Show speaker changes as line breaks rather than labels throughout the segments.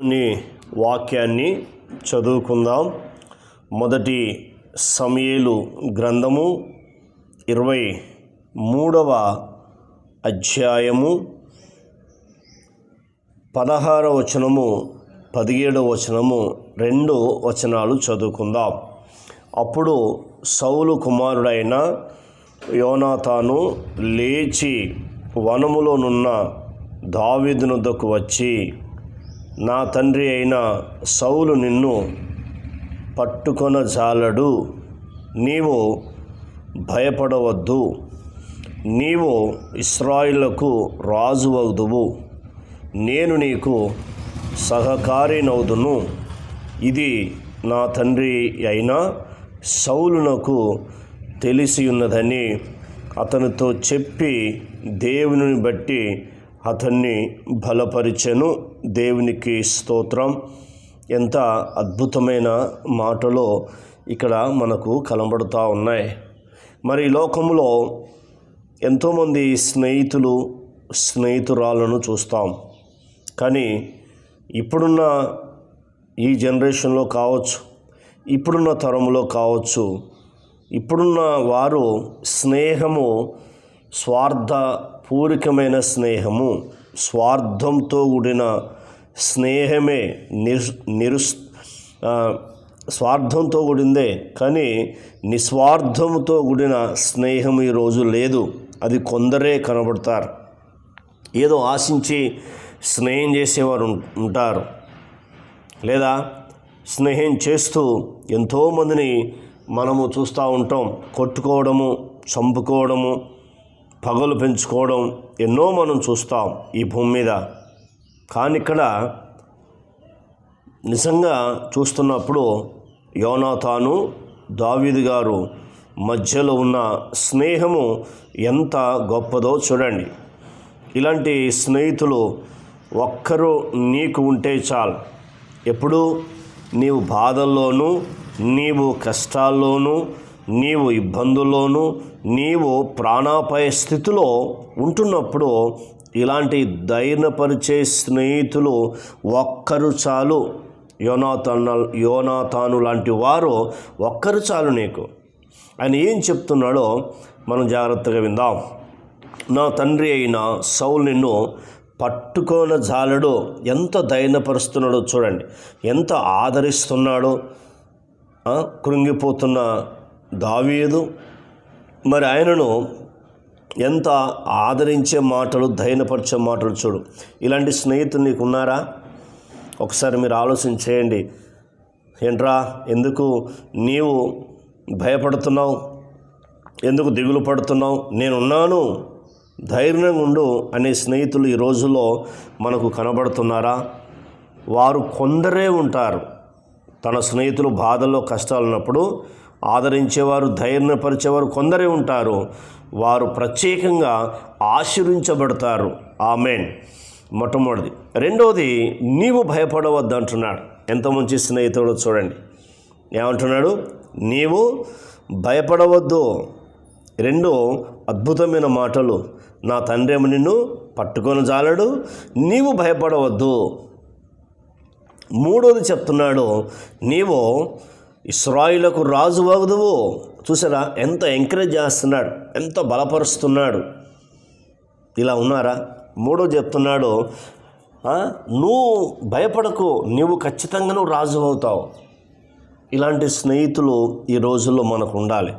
నీ వాక్యాన్ని చదువుకుందాం. మొదటి సమయలు గ్రంథము ఇరవై మూడవ అధ్యాయము పదహార వచనము పదిహేడవ వచనము రెండు వచనాలు చదువుకుందాం. అప్పుడు సౌలు కుమారుడైన యోనాతాను లేచి వనములోనున్న దావిదునుద్దకు వచ్చి నా తండ్రి అయిన సౌలు నిన్ను పట్టుకొన జాలడు నీవు భయపడవద్దు. నీవు ఇస్రాయిలకు రాజువవుదువు నేను నీకు సహకారినవుదును ఇది నా తండ్రి అయిన సౌలునకు తెలిసి ఉన్నదని అతనితో చెప్పి దేవుని బట్టి అతన్ని బలపరిచెను. దేవునికి స్తోత్రం. ఎంత అద్భుతమైన మాటలో ఇక్కడ మనకు కనబడుతూ ఉన్నాయి. మరి లోకంలో ఎంతోమంది స్నేహితులు స్నేహితురాలను చూస్తాం. కానీ ఇప్పుడున్న ఈ జనరేషన్లో కావచ్చు ఇప్పుడున్న తరంలో కావచ్చు ఇప్పుడున్న వారు స్నేహము స్వార్థ పూరికమైన స్నేహము స్వార్థంతో కూడిన స్నేహమే నిర్ నిరుస్ స్వార్థంతో కూడిందే. కానీ నిస్వార్థంతో కూడిన స్నేహం ఈరోజు లేదు. అది కొందరే కనబడతారు. ఏదో ఆశించి స్నేహం చేసేవారు ఉంటారు. లేదా స్నేహం చేస్తూ ఎంతోమందిని మనము చూస్తూ ఉంటాం. కొట్టుకోవడము చంపుకోవడము పగలు పెంచుకోవడం ఎన్నో మనం చూస్తాం ఈ భూమి మీద. కానీ ఇక్కడ నిజంగా చూస్తున్నప్పుడు యోనాతాను దావీదు గారు మధ్యలో ఉన్న స్నేహము ఎంత గొప్పదో చూడండి. ఇలాంటి స్నేహితులు ఒక్కరు నీకు ఉంటే చాలు. ఎప్పుడు? నీవు బాధల్లోనూ నీవు కష్టాల్లోనూ నీవు ఇబ్బందుల్లోనూ నీవు ప్రాణాపాయ స్థితిలో ఉంటున్నప్పుడు ఇలాంటి ధైర్యపరిచే స్నేహితులు ఒక్కరు చాలు. యోనాతాను యోనాతాను లాంటి వారు ఒక్కరు చాలు నీకు. ఆయన ఏం చెప్తున్నాడో మనం జాగ్రత్తగా విందాం. నా తండ్రి అయిన సౌలు నిన్ను పట్టుకోన జాలడు ఎంత దైనపరుస్తున్నాడో చూడండి. ఎంత ఆదరిస్తున్నాడో. కృంగిపోతున్న దావీదు. మరి ఆయనను ఎంత ఆదరించే మాటలు ధైర్యపరిచే మాటలు చూడు. ఇలాంటి స్నేహితులు నీకు ఉన్నారా? ఒకసారి మీరు ఆలోచన చేయండి. ఏంట్రా ఎందుకు నీవు భయపడుతున్నావు? ఎందుకు దిగులు పడుతున్నావు? నేనున్నాను. ధైర్యంగా ఉండు అనే స్నేహితులు ఈ రోజుల్లో మనకు కనబడుతున్నారా? వారు కొందరే ఉంటారు. తన స్నేహితులు బాధల్లో కష్టాలు ఉన్నప్పుడు ఆదరించేవారు ధైర్యపరిచేవారు కొందరే ఉంటారు. వారు ప్రత్యేకంగా ఆశీర్వించబడతారు. ఆమెన్. మొట్టమొదటిది. రెండవది నీవు భయపడవద్దు అంటున్నాడు ఎంత మంచి స్నేహితుడు చూడండి. ఏమంటున్నాడు? నీవు భయపడవద్దు. రెండు అద్భుతమైన మాటలు. నా తండ్రి ఏమో నిన్ను పట్టుకొని జాలడు? నీవు భయపడవద్దు. మూడోది చెప్తున్నాడు. నీవు ఇస్రాయిలకు రాజు వగదువు. చూసారా? ఎంత ఎంకరేజ్ చేస్తున్నాడు. ఎంత బలపరుస్తున్నాడు. ఇలా ఉన్నారా? మూడో చెప్తున్నాడు నువ్వు భయపడకు. నువ్వు ఖచ్చితంగా నువ్వు రాజు అవుతావు. ఇలాంటి స్నేహితులు ఈ రోజుల్లో మనకు ఉండాలి.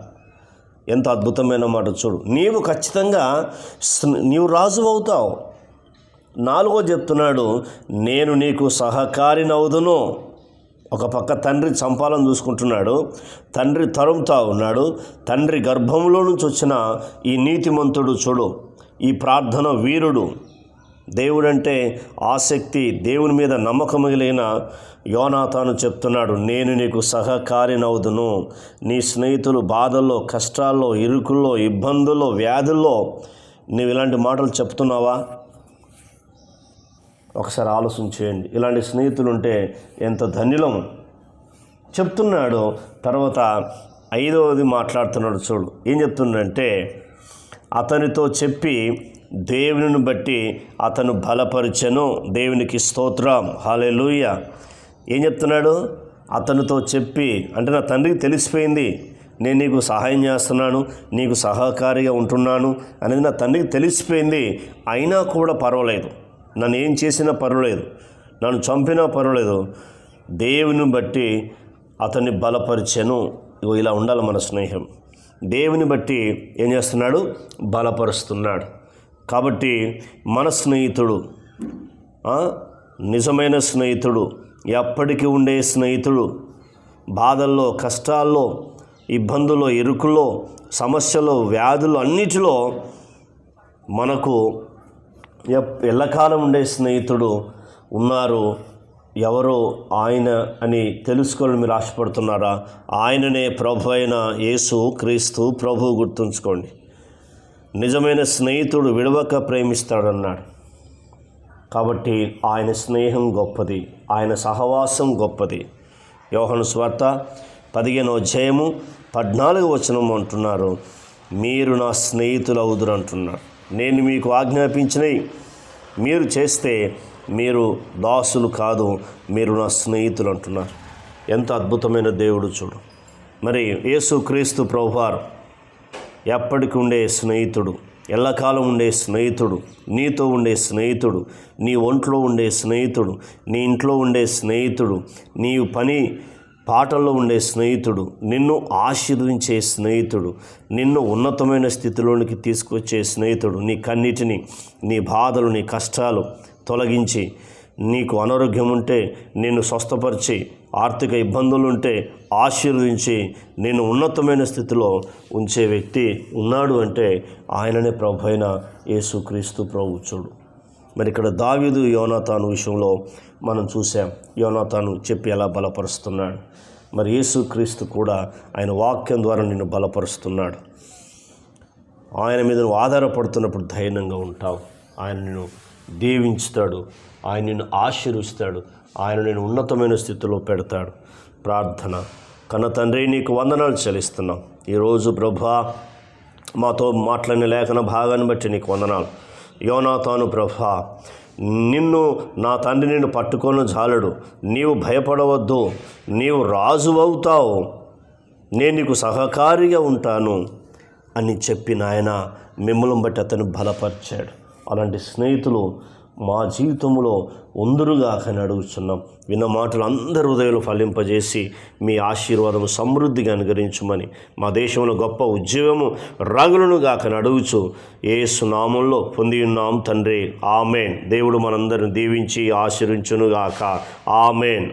ఎంత అద్భుతమైన మాట చూడు. నీవు ఖచ్చితంగా నీవు రాజు అవుతావు. నాలుగో చెప్తున్నాడు నేను నీకు సహకారినవుదును ఒక పక్క తండ్రి చంపాలని చూసుకుంటున్నాడు తండ్రి తరుముతా ఉన్నాడు తండ్రి గర్భంలో నుంచి వచ్చిన ఈ నీతిమంతుడు చూడు ఈ ప్రార్థన వీరుడు. దేవుడంటే ఆసక్తి దేవుని మీద నమ్మకం మిగిలిన యోనాతాను చెప్తున్నాడు నేను నీకు సహకారినవుదును. నీ స్నేహితులు బాధల్లో కష్టాల్లో ఇరుకుల్లో ఇబ్బందుల్లో వ్యాధుల్లో నీవు ఇలాంటి మాటలు చెప్తున్నావా? ఒకసారి ఆలోచన చేయండి. ఇలాంటి స్నేహితులు ఉంటే ఎంత ధన్యులం. చెప్తున్నాడు తర్వాత ఐదవది మాట్లాడుతున్నాడు చూడు. ఏం చెప్తుండంటే అతనితో చెప్పి దేవునిని బట్టి అతను బలపరిచను. దేవునికి స్తోత్రం. హాలెలూయ ఏం చెప్తున్నాడు? అతనితో చెప్పి అంటే నా తండ్రికి తెలిసిపోయింది. నేను నీకు సహాయం చేస్తున్నాను నీకు సహకారిగా ఉంటున్నాను అనేది నా తండ్రికి తెలిసిపోయింది. అయినా కూడా పర్వాలేదు. నన్ను ఏం చేసినా పర్వాలేదు. నన్ను చంపినా పర్వాలేదు. దేవుని బట్టి అతన్ని బలపరిచెను. ఇలా ఉండాలి మన స్నేహం. దేవుని బట్టి ఏం చేస్తున్నాడు? బలపరుస్తున్నాడు. కాబట్టి మన స్నేహితుడు నిజమైన స్నేహితుడు ఎప్పటికీ ఉండే స్నేహితుడు బాధల్లో కష్టాల్లో ఇబ్బందుల్లో ఇరుకుల్లో సమస్యలు వ్యాధులు అన్నిటిలో మనకు ఎల్లకాలం ఉండే స్నేహితుడు ఉన్నారు. ఎవరో ఆయన అని తెలుసుకోవాలని మీరు ఆశపడుతున్నారా? ఆయననే ప్రభు అయిన యేసు క్రీస్తు ప్రభు గుర్తుంచుకోండి. నిజమైన స్నేహితుడు విడవక ప్రేమిస్తాడన్నాడు. కాబట్టి ఆయన స్నేహం గొప్పది ఆయన సహవాసం గొప్పది. యోహను స్వార్త పదిహేనో అధ్యాయము పద్నాలుగు వచనం అంటున్నారు. మీరు నా స్నేహితులు అవుదురు అంటున్నారు. నేను మీకు ఆజ్ఞాపించినవి. మీరు చేస్తే మీరు దాసులు కాదు మీరు నా స్నేహితులు అంటున్నారు. ఎంత అద్భుతమైన దేవుడు చూడు. మరి యేసు క్రీస్తు ప్రభువారు ఎప్పటికి ఉండే స్నేహితుడు ఎల్లకాలం ఉండే స్నేహితుడు నీతో ఉండే స్నేహితుడు నీ ఒంట్లో ఉండే స్నేహితుడు నీ ఇంట్లో ఉండే స్నేహితుడు నీ పని పాటల్లో ఉండే స్నేహితుడు నిన్ను ఆశీర్వించే స్నేహితుడు నిన్ను ఉన్నతమైన స్థితిలోనికి తీసుకొచ్చే స్నేహితుడు నీ కన్నిటిని నీ బాధలు నీ కష్టాలు తొలగించి నీకు అనారోగ్యం ఉంటే నిన్ను స్వస్థపరిచి ఆర్థిక ఇబ్బందులు ఉంటే ఆశీర్వదించి నేను ఉన్నతమైన స్థితిలో ఉంచే వ్యక్తి ఉన్నాడు అంటే ఆయననే ప్రభు అయిన యేసుక్రీస్తు ప్రభు చూడు. మరి ఇక్కడ దావీదు యోనాతాను విషయంలో మనం చూసాం యోనాతాను చెప్పి ఎలా బలపరుస్తున్నాడు. మరి యేసుక్రీస్తు కూడా ఆయన వాక్యం ద్వారా నిన్ను బలపరుస్తున్నాడు. ఆయన మీద నువ్వు ఆధారపడుతున్నప్పుడు ధైర్యంగా ఉంటావు. ఆయన నిన్ను దీవించుతాడు. ఆయన నిన్ను ఆశీర్విస్తాడు ఆయన నేను ఉన్నతమైన స్థితిలో పెడతాడు. ప్రార్థన. కన్న తండ్రి నీకు వందనాలు చెల్లిస్తున్నాం. ఈరోజు ప్రభా మాతో మాట్లాడిన లేఖన భాగాన్ని బట్టి నీకు వందనాలు. యోనాతాను ప్రభా నిన్ను నా తండ్రి నిన్ను పట్టుకొని జాలడు. నీవు భయపడవద్దు. నీవు రాజు అవుతావు. నేను నీకు సహకారిగా ఉంటాను అని చెప్పి నాయన మిమ్మల్ని బట్టి అతను బలపరిచాడు. అలాంటి స్నేహితులు మా జీవితంలో ఉందరుగాక అని అడుగుతున్నాం విన్న మాటలు అందరి హృదయాలు ఫలింపజేసి మీ ఆశీర్వాదం సమృద్ధిగా అనుగరించమని మా దేశంలో గొప్ప ఉద్యోగము రగులను గాక అడుగుచు ఏ సునామంలో పొంది ఉన్నాం తండ్రి. ఆమెన్. దేవుడు మనందరిని దీవించి ఆశీర్వించునుగాక. ఆమెన్.